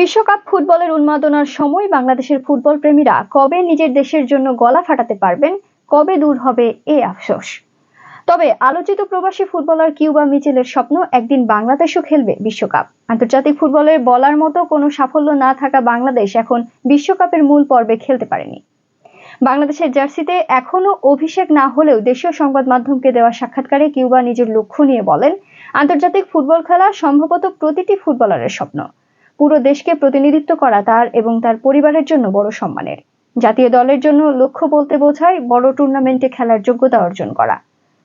বিশ্বকাপ ফুটবলের উন্মাদনার সময় বাংলাদেশের ফুটবল প্রেমীরা কবে নিজের দেশের জন্য গলা ফাটাতে পারবেন? কবে দূর হবে এ আফসোস? তবে আলোচিত প্রবাসী ফুটবলার কিউবা মিচেলের স্বপ্ন একদিন বাংলাদেশও খেলবে বিশ্বকাপ। আন্তর্জাতিক ফুটবলের বলার মতো কোনো সাফল্য না থাকা বাংলাদেশ এখন বিশ্বকাপের মূল পর্বে খেলতে পারেনি। বাংলাদেশের জার্সিতে এখনও অভিষেক না হলেও দেশীয় সংবাদ মাধ্যমকে দেওয়া সাক্ষাৎকারে কিউবা নিজের লক্ষ্য নিয়ে বলেন, আন্তর্জাতিক ফুটবল খেলা সম্ভবত প্রতিটি ফুটবলারের স্বপ্ন। পুরো দেশকে প্রতিনিধিত্ব করা তার এবং তার পরিবারের জন্য বড় সম্মানের। জাতীয় দলের জন্য লক্ষ্য বলতে বোঝায় বড় টুর্নামেন্টে খেলার যোগ্যতা অর্জন করা।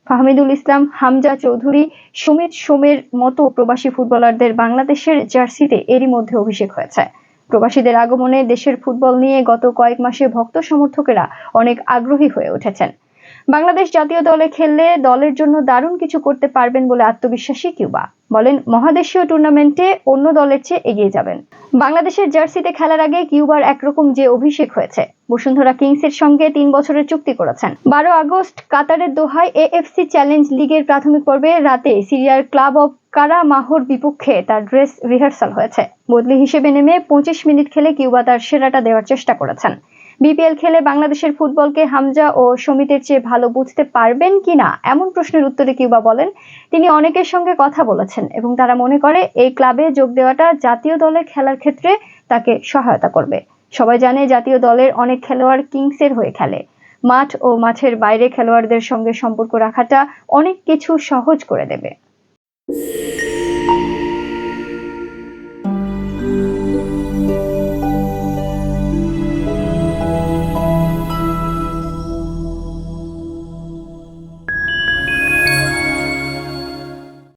ফাহমিদুল ইসলাম, হামজা চৌধুরী, সুমিত সোমের মতো প্রবাসী ফুটবলারদের বাংলাদেশের জার্সিতে এরই মধ্যে অভিষেক হয়েছে। প্রবাসীদের আগমনে দেশের ফুটবল নিয়ে গত কয়েক মাসে ভক্ত সমর্থকেরা অনেক আগ্রহী হয়ে উঠেছেন। বাংলাদেশ জাতীয় দলে খেললে দলের জন্য দারুণ কিছু করতে পারবেন বলে আত্মবিশ্বাসী কিউবা। বলেন, মহাদেশীয় টুর্নামেন্টে অন্য দলের চেয়ে এগিয়ে যাবেন। বাংলাদেশের জার্সিতে খেলার আগে কিউবার একরকম যে অভিষেক হয়েছে, বসুন্ধরা কিংসের সঙ্গে তিন বছরের চুক্তি করেছেন। বারো আগস্ট কাতারের দোহায় এএফসি চ্যালেঞ্জ লিগের প্রাথমিক পর্বে রাতে সিরিয়ার ক্লাব অব কারা মাহর বিপক্ষে তার ড্রেস রিহার্সাল হয়েছে। বদলি হিসেবে নেমে পঁচিশ মিনিট খেলে কিউবা তার সেরাটা দেওয়ার চেষ্টা করেছেন। বিপিএল খেলে বাংলাদেশের ফুটবলকে হামজা ও সমিতির চেয়ে ভালো বুঝতে পারবেন কিনা, এমন প্রশ্নের উত্তরে কিউবা বলেন, তিনি অনেকের সঙ্গে কথা বলেছেন এবং তারা মনে করে এই ক্লাবে যোগ দেওয়াটা জাতীয় দলে খেলার ক্ষেত্রে তাকে সহায়তা করবে। সবাই জানে জাতীয় দলের অনেক খেলোয়াড় কিংসের হয়ে খেলে। মাঠ ও মাঠের বাইরে খেলোয়াড়দের সঙ্গে সম্পর্ক রাখাটা অনেক কিছু সহজ করে দেবে।